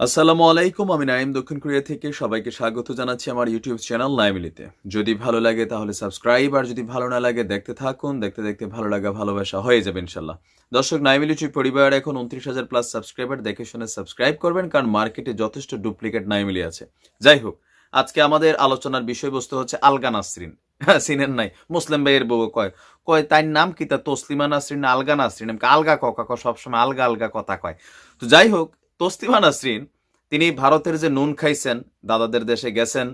আসসালামু আলাইকুম, আমি নাইম দক্ষিণ কোরিয়া থেকে সবাইকে স্বাগত জানাচ্ছি আমার ইউটিউব চ্যানেল নাইমিলিতে যদি ভালো লাগে তাহলে সাবস্ক্রাইব, আর যদি ভালো না লাগে দেখতে থাকুন, দেখতে দেখতে ভালো লাগা, ভালোবাসা হয়ে যাবে ইনশাল্লাহ দর্শক নাইমিল ইউটিউব পরিবার এখন উনত্রিশ হাজার প্লাস সাবস্ক্রাইবার দেখে শুনে সাবস্ক্রাইব করবেন, কারণ মার্কেটে যথেষ্ট ডুপ্লিকেট নাইমিলি আছে। যাই হোক, আজকে আমাদের আলোচনার বিষয়বস্তু হচ্ছে আলগা নাসরিন। হ্যাঁ সিনেন নাই? মুসলিম ভাইয়ের বউ কয় কয় তাই নাম কি? তা তসলিমা নাসরিন আলগা নাসরিন? আলগা ককা সবসময় আলগা আলগা কথা কয়। তো যাই হোক তসলিমা নাসরিন, তিনি ভারতের যে নুন খাইছেন, দাদাদের দেশে গেছেন,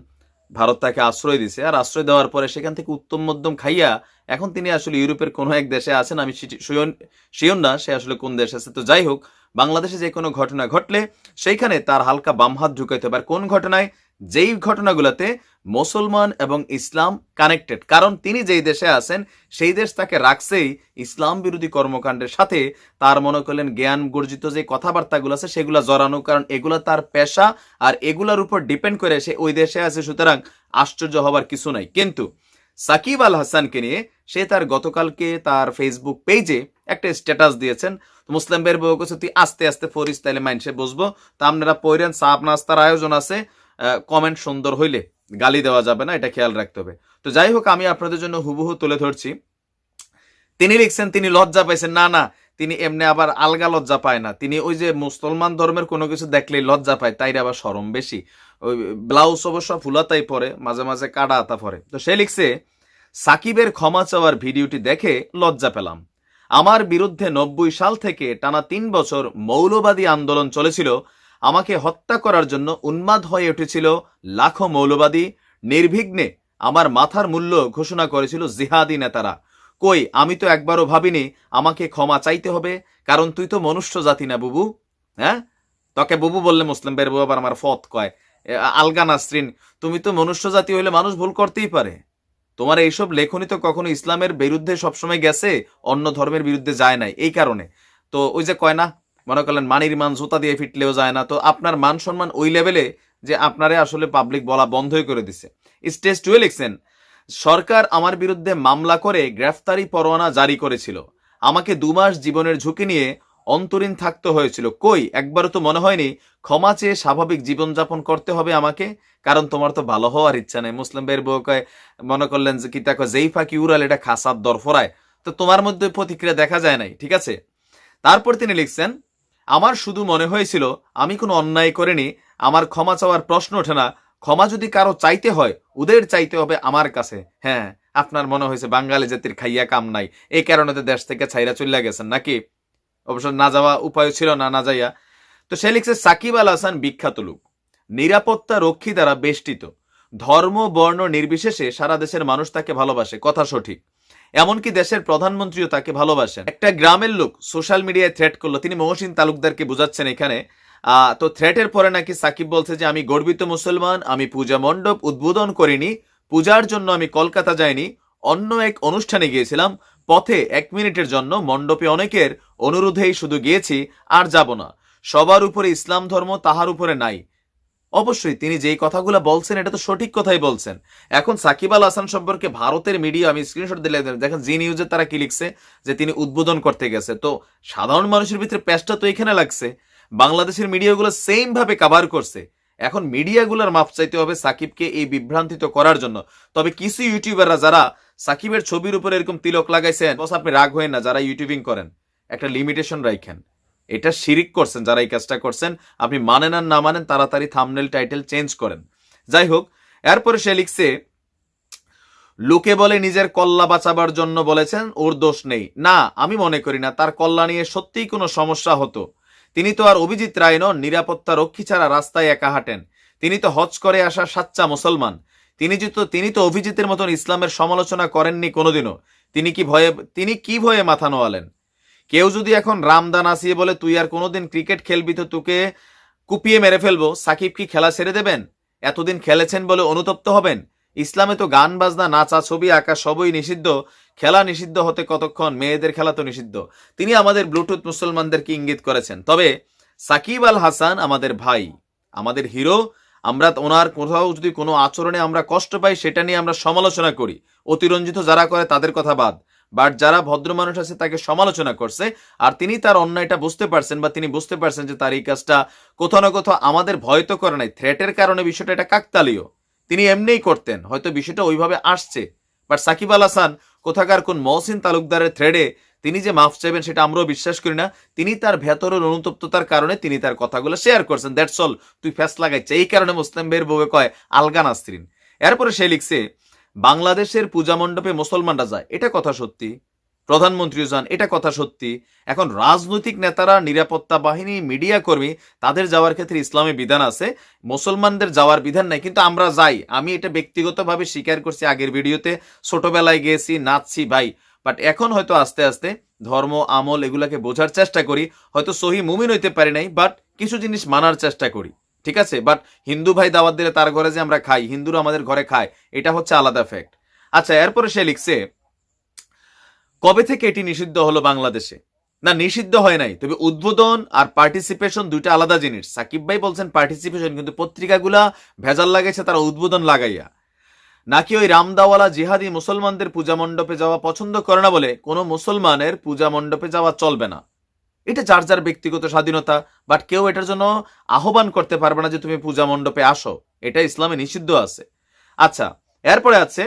ভারত তাকে আশ্রয় দিছে। আর আশ্রয় দেওয়ার পরে সেখান থেকে উত্তম মধ্যম খাইয়া এখন তিনি আসলে ইউরোপের কোনো এক দেশে আছেন। আমি শিওন না, সে আসলে কোন দেশে আছে, তো যাই হোক, বাংলাদেশে যে কোনো ঘটনা ঘটলে সেইখানে তার হালকা বাম হাত ঢুকাইতে হবে। আর কোন ঘটনায়? যেই ঘটনাগুলোতে মুসলমান এবং ইসলাম কানেক্টেড কারণ তিনি যেই দেশে আছেন, সেই দেশ তাকে রাখছেই ইসলাম বিরোধী কর্মকাণ্ডের সাথে। তার মনে করলেন জ্ঞান গর্জিত যে কথাবার্তাগুলো আছে, সেগুলো জড়ানো, কারণ এগুলো তার পেশা আর এগুলোর উপর ডিপেন্ড করে সে ওই দেশে আছে, সুতরাং আশ্চর্য হবার কিছু নাই। কিন্তু সাকিব আল হাসানকে নিয়ে সে তার গতকালকে তার ফেসবুক পেজে একটা স্ট্যাটাস দিয়েছেন। মুসলিম বের বউ কাছে তুই আস্তে আস্তে ফরিস তাইলে মাইনসে বসবো। তা আপনারা পৈরেন সাপ নাস্তার আয়োজন আছে কমেন্ট সুন্দর হইলে। গালি দেওয়া যাবে না, এটা খেয়াল রাখতে হবে। তো যাই হোক, আমি আপনাদের জন্য হুবহু তুলে ধরছি। তিনি লিখছেন, তিনি লজ্জা পাইছেন। না না, তিনি এমনি আবার আলগা লজ্জা পায় না। তিনি ওই যে মুসলমান ধর্মের কোনো কিছু দেখলেই লজ্জা পায় তাই আবার সরম বেশি। ওই ব্লাউজ অবশ্য ফুলাতাই পরে, মাঝে মাঝে কাটা আতা পরে। তো সে লিখছে, সাকিবের ক্ষমা চাওয়ার ভিডিওটি দেখে লজ্জা পেলাম। আমার বিরুদ্ধে নব্বই সাল থেকে টানা তিন বছর মৌলবাদী আন্দোলন চলেছিল। আমাকে হত্যা করার জন্য উন্মাদ হয়ে উঠেছিল লাখো মৌলবাদী। নির্বিঘ্নে আমার মাথার মূল্য ঘোষণা করেছিল জিহাদি নেতারা। কই, আমি তো একবারও ভাবিনি আমাকে ক্ষমা চাইতে হবে, কারণ তুই তো মনুষ্য জাতি না বুবু। হ্যাঁ? তোকে বুবু বললে মুসলিম বের বউ আবার আমার ফত কয়। আলগা নাসরিন, তুমি তো মনুষ্য জাতি হইলে মানুষ ভুল করতেই পারে। তোমার এইসব লেখনী তো কখনো ইসলামের বিরুদ্ধে সবসময় গেছে, অন্য ধর্মের বিরুদ্ধে যায় নাই, এই কারণে। তো ওই যে কয় না মনে করলেন মানির মান জুতা দিয়ে ফিটলেও যায় না। তো আপনার মান সম্মান ওই লেভেলে যে আপনারে আসলে পাবলিক বলা বন্ধই করে দিছে। স্টেজ টুয়ে লিখছেন সরকার আমার বিরুদ্ধে মামলা করে গ্রেফতারি পরোয়ানা জারি করেছিল। আমাকে দু মাস জীবনের ঝুঁকি নিয়ে অন্তরীণ থাকতে হয়েছিল। কই? একবারও তো মনে হয়নি। ক্ষমা চেয়ে স্বাভাবিক জীবনযাপন করতে হবে আমাকে, কারণ তোমার তো ভালো হওয়ার ইচ্ছা নেই। মুসলিম ভাইয়ের বউ কয়, মনে করলেন যে কি তাকে যেই ফাঁকি উড়াল, এটা খাসার দরফরায়। তো তোমার মধ্যে প্রতিক্রিয়া দেখা যায় নাই, ঠিক আছে? তারপর তিনি লিখছেন আমার শুধু মনে হয়েছিল, আমি কোনো অন্যায় করিনি, আমার ক্ষমা চাওয়ার প্রশ্ন ওঠে না। ক্ষমা যদি কারও চাইতে হয়, ওদের চাইতে হবে আমার কাছে। হ্যাঁ আপনার মনে হয়েছে বাঙালি জাতির খাইয়া কাম নাই। এই কারণে তো দেশ থেকে ছাইরা চলে গেছেন নাকি? অবশ্য না যাওয়া উপায় ছিল না না যাইয়া। তো সে লিখছে, সাকিব আল হাসান বিখ্যাত লোক। নিরাপত্তা রক্ষী দ্বারা বেষ্টিত। ধর্ম, বর্ণ নির্বিশেষে সারা দেশের মানুষ তাকে ভালোবাসে। কথা সঠিক। এমনকি দেশের প্রধানমন্ত্রীও তাকে ভালোবাসেন। একটা গ্রামের লোক সোশ্যাল মিডিয়ায় থ্রেট করল, তিনি মহসিন তালুকদারকে বুঝাচ্ছেন এখানে। তো থ্রেটের পরে নাকি সাকিব বলছে যে, আমি গর্বিত মুসলমান, আমি পূজা মণ্ডপ উদ্বোধন করিনি, পূজার জন্য আমি কলকাতা যাইনি, অন্য এক অনুষ্ঠানে গিয়েছিলাম, পথে এক মিনিটের জন্য মণ্ডপে অনেকের অনুরোধেই শুধু গিয়েছি, আর যাব না। সবার উপরে ইসলাম ধর্ম তাহার উপরে নাই। অবশ্যই তিনি যেই কথাগুলো বলছেন, এটা তো সঠিক কথাই বলছেন। এখন সাকিব আল হাসান সম্পর্কে ভারতের মিডিয়া আমি স্ক্রিনশট দিলে দেখেন জি নিউজে তারা কি লিখছে, যে তিনি উদ্বোধন করতে গেছে। তো সাধারণ মানুষের ভিতরে প্যাচটা তো এখানে লাগছে। বাংলাদেশের মিডিয়াগুলো সেম ভাবে কাভার করছে। এখন মিডিয়াগুলোর মাপ চাইতে হবে সাকিবকে এই বিভ্রান্তিত করার জন্য। তবে কিছু ইউটিউবাররা যারা সাকিবের ছবির উপরে এরকম তিলক লাগাইছেন, বস আপনি রাগ হয়ে না, যারা ইউটিউবিং করেন। একটা লিমিটেশন রাখেন এটা শিরিক করছেন, যারা এই কাজটা করছেন, আপনি মানেন আর না মানেন, তাড়াতাড়ি থামনেল টাইটেল চেঞ্জ করেন। যাই হোক, এরপরে সে লিখছে, লোকে বলে নিজের কল্লা বাঁচাবার জন্য বলেছেন, ওর দোষ নেই। না, আমি মনে করি না, তার কল্লা নিয়ে সত্যিই কোনো সমস্যা হতো। তিনি তো আর অভিজিৎ রায় নন নিরাপত্তা রক্ষী ছাড়া রাস্তায় একা হাঁটেন। তিনি তো হজ করে আসা সাচ্চা মুসলমান। তিনি তো তিনি তো অভিজিতের মতন ইসলামের সমালোচনা করেননি কোনোদিনও। তিনি কি ভয়ে, তিনি কি ভয়ে মাথা নোয়ালেন? কেউ যদি এখন রামদান আসিয়ে বলে, তুই আর কোনোদিন ক্রিকেট খেলবি তো তোকে কুপিয়ে মেরে ফেলব, সাকিব কি খেলা ছেড়ে দেবেন? এতদিন খেলেছেন বলে অনুতপ্ত হবেন? ইসলামে তো গান, বাজনা, নাচা ছবি আঁকা সবই নিষিদ্ধ। খেলা নিষিদ্ধ হতে কতক্ষণ? মেয়েদের খেলা তো নিষিদ্ধ। তিনি আমাদের ব্লুটুথ মুসলমানদেরকে ইঙ্গিত করেছেন। তবে সাকিব আল হাসান আমাদের ভাই, আমাদের হিরো। আমরা ওনার কোথাও যদি কোনো আচরণে আমরা কষ্ট পাই, সেটা নিয়ে আমরা সমালোচনা করি। অতিরঞ্জিত যারা করে, তাদের কথা বাদ। বাট যারা ভদ্র মানুষ আছে, তাকে সমালোচনা করছে, আর তিনি তার অন্যায়টা বুঝতে পারছেন বা তিনি বুঝতে পারছেন যে তার এই কাজটা কোথাও না কোথাও আমাদের ভয় তো করে নাই। থ্রেটের কারণে বিষয়টা এটা কাকতালীয়। তিনি এমনিই করতেন, হয়তো বিষয়টা ওইভাবে আসছে। বাট সাকিব আল হাসান কোথাকার কোন মহসিন তালুকদারের থ্রেডে তিনি যে মাফ চাইবেন সেটা আমরাও বিশ্বাস করি না। তিনি তার ভেতরের অনুতপ্ততার কারণে তিনি তার কথাগুলো শেয়ার করছেন। দ্যাটস অল তুই ফ্যাস লাগাইছে। এই কারণে মুসলিম বের বউয়ে কয়, আলগা এরপরে সে লিখছে বাংলাদেশের পূজা মণ্ডপে মুসলমানরা যায়, এটা কথা সত্যি। প্রধানমন্ত্রীও যান, এটা কথা সত্যি। এখন রাজনৈতিক নেতারা, নিরাপত্তা বাহিনী, মিডিয়া কর্মী, তাদের যাওয়ার ক্ষেত্রে ইসলামী বিধান আছে। মুসলমানদের যাওয়ার বিধান নাই, কিন্তু আমরা যাই। আমি এটা ব্যক্তিগতভাবে স্বীকার করছি আগের ভিডিওতে, ছোটবেলায় গেছি, নাচছি, ভাই। বাট এখন হয়তো আস্তে আস্তে ধর্ম, আমল, এগুলাকে বোঝার চেষ্টা করি। হয়তো সহি মুমিন হইতে পারি নাই বাট কিছু জিনিস মানার চেষ্টা করি। ঠিক আছে? বাট হিন্দু ভাই দাওয়াত দিলে তার ঘরে যে আমরা খাই, হিন্দুরা আমাদের ঘরে খায়, এটা হচ্ছে আলাদা ফ্যাক্ট আচ্ছা এরপরে সে লিখছে, কবে থেকে এটি নিষিদ্ধ হলো বাংলাদেশে? না, নিষিদ্ধ হয় নাই। তবে উদ্বোধন আর পার্টিসিপেশন দুইটা আলাদা জিনিস। সাকিব ভাই বলছেন পার্টিসিপেশন কিন্তু পত্রিকাগুলা ভেজাল লাগাইছে তারা উদ্বোধন লাগাইয়া। নাকি ওই রামদাওয়ালা জিহাদি মুসলমানদের পূজা মণ্ডপে যাওয়া পছন্দ করে না বলে কোনো মুসলমানের পূজা মণ্ডপে যাওয়া চলবে না? এটা যার যার ব্যক্তিগত স্বাধীনতা বাট কেউ এটার জন্য আহ্বান করতে পারবে না যে তুমি পূজা মণ্ডপে আসো। এটা ইসলামে নিষিদ্ধ আছে। আচ্ছা এরপরে আছে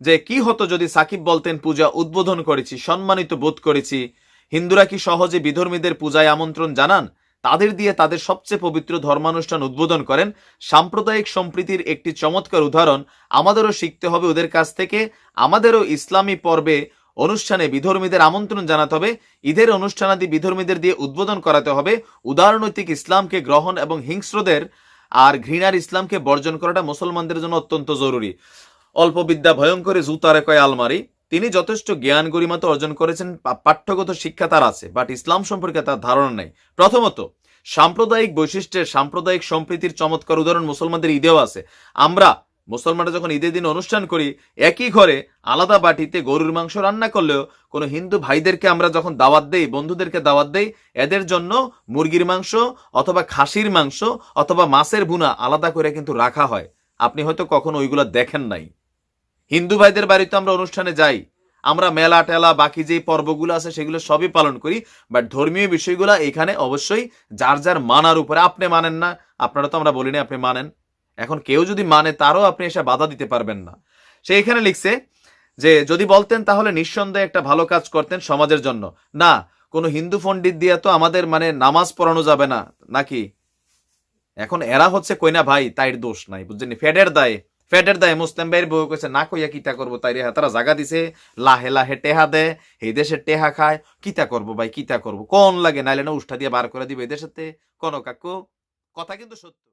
যে কি হতো যদি সাকিব বলতেন, পূজা উদ্বোধন করেছি, সম্মানিত বোধ করেছি। হিন্দুরা কি সহজে বিধর্মীদের পূজায় আমন্ত্রণ জানান? তাদের দিয়ে তাদের সবচেয়ে পবিত্র ধর্মানুষ্ঠান উদ্বোধন করেন। সাম্প্রদায়িক সম্প্রীতির একটি চমৎকার উদাহরণ। আমাদেরও শিখতে হবে ওদের কাছ থেকে। আমাদেরও ইসলামী পর্বে অনুষ্ঠানে বিধর্মীদের আমন্ত্রণ জানাতে হবে। ঈদের অনুষ্ঠানাদি বিধর্মীদের দিয়ে উদ্বোধন করাতে হবে। উদারনৈতিক ইসলামকে গ্রহণ এবং হিংস্রদের আর ঘৃণার ইসলামকে বর্জন করাটা মুসলমানদের জন্য অত্যন্ত জরুরি। অল্প বিদ্যা ভয়ঙ্করে জুতারে কয় আলমারি। তিনি যথেষ্ট জ্ঞান গরিমাতে অর্জন করেছেন। পাঠ্যগত শিক্ষা তার আছে, বাট ইসলাম সম্পর্কে তার ধারণা নেই। প্রথমত, সাম্প্রদায়িক বৈশিষ্ট্যের, সাম্প্রদায়িক সম্প্রীতির চমৎকার উদাহরণ মুসলমানদের ঈদেও আছে। আমরা মুসলমানরা যখন ঈদের দিন অনুষ্ঠান করি, একই ঘরে আলাদা বাটিতে গরুর মাংস রান্না করলেও কোনো হিন্দু ভাইদেরকে আমরা যখন দাওয়াত দেই, বন্ধুদেরকে দাওয়াত দেই, এদের জন্য মুরগির মাংস অথবা খাসির মাংস অথবা মাছের ভুনা আলাদা করে কিন্তু রাখা হয়। আপনি হয়তো কখনো ওইগুলো দেখেন নাই। হিন্দু ভাইদের বাড়িতে আমরা অনুষ্ঠানে যাই। আমরা মেলা টেলা, বাকি যে পর্বগুলো আছে সেগুলো সবই পালন করি বাট ধর্মীয় বিষয়গুলো এখানে অবশ্যই যার যার মানার উপরে। আপনি মানেন না, আপনারা তো আমরা বলিনি আপনি মানেন। এখন কেউ যদি মানে তারও আপনি এসে বাধা দিতে পারবেন না। সে এখানে লিখছে যে, যদি বলতেন তাহলে নিঃসন্দেহে একটা ভালো কাজ করতেন সমাজের জন্য। না, কোনো হিন্দু পণ্ডিত দিয়ে তো আমাদের মানে নামাজ পড়ানো যাবে না, নাকি? এখন এরা হচ্ছে কইনা, ভাই, তাইর দোষ নাই, বুঝছেন ফেডের দায় ফেডের দায় মুসলিম ভাইয়ের বউ কইছে, না কইয়া কিতা করব তাই রে তারা জাগা দিছে, লাহে লাহে টেহা দে, এই দেশের টেহা খায় কিতা করব ভাই কিতা করব? কোন লাগে? নাইলে না উষ্ঠা দিয়ে বার করে দিবে এই দেশেতে? কোন কাকু, কথা কিন্তু সত্য।